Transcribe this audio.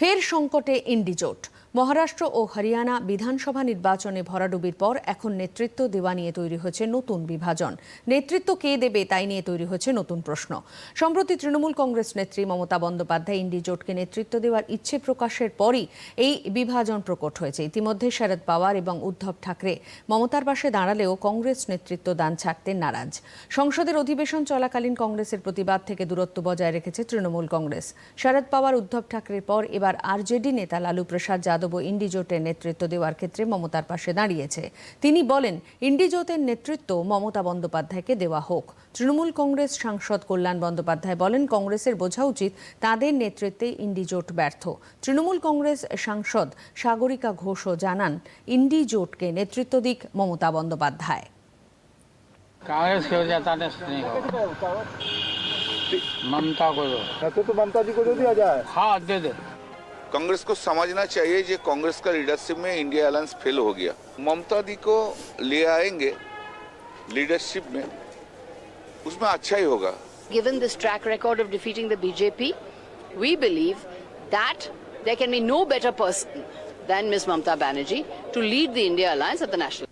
ফের সংকটে ইন্ডিজোট। মহারাষ্ট্র ও হরিয়ানা বিধানসভা নির্বাচনে ভরাডুবির পর এখন নেতৃত্ব দেওয়া নিয়ে তৈরি হয়েছে নতুন বিভাজন। নেতৃত্ব কে দেবে তাই নিয়ে তৈরি হয়েছে নতুন প্রশ্ন। সম্প্রতি তৃণমূল কংগ্রেস নেত্রী মমতা বন্দ্যোপাধ্যায় ইন্ডিজোটকে নেতৃত্ব দেওয়ার ইচ্ছে প্রকাশের পরই এই বিভাজন প্রকট হয়েছে। ইতিমধ্যে শরদ পাওয়ার এবং উদ্ধব ঠাকরে মমতার পাশে দাঁড়ালেও কংগ্রেস নেতৃত্ব দান ছাড়তে নারাজ। সংসদের অধিবেশন চলাকালীন কংগ্রেসের প্রতিবাদ থেকে দূরত্ব বজায় রেখেছে তৃণমূল কংগ্রেস। শরদ পাওয়ার, উদ্ধব ঠাকরের পর এবার আরজেডি নেতা লালু প্রসাদ যাদবও ইন্ডিজোটের নেতৃত্ব দেওয়ার ক্ষেত্রে মমতার পাশে দাঁড়িয়েছে তিনি বলেন ইন্ডিজোটের নেতৃত্ব মমতা বন্দ্যোপাধ্যায়কে দেওয়া হোক তৃণমূল কংগ্রেস সাংসদ কল্যাণ বন্দ্যোপাধ্যায় বলেন কংগ্রেসের বোঝা উচিত তাদের নেতৃত্বে ইন্ডিজোট ব্যর্থ তৃণমূল কংগ্রেস সাংসদ সাগরিকা ঘোষও জানান ইন্ডিজোটকে নেতৃত্ব দিক মমতা বন্দ্যোপাধ্যায় कांग्रेस की वजह जाता नहीं होगा ममता को दो तो तो ममता जी को दे दिया जाए हाँ दे दे कांग्रेस को समझना चाहिए ये कांग्रेस का लीडरशिप में इंडिया अलायंस फेल हो गया। ममता दी को ले आएँगे लीडरशिप में, उसमें अच्छा ही होगा। Given this track record of defeating the BJP we believe that there can be no better person than Miss Mamata Banerjee to lead the India alliance at the national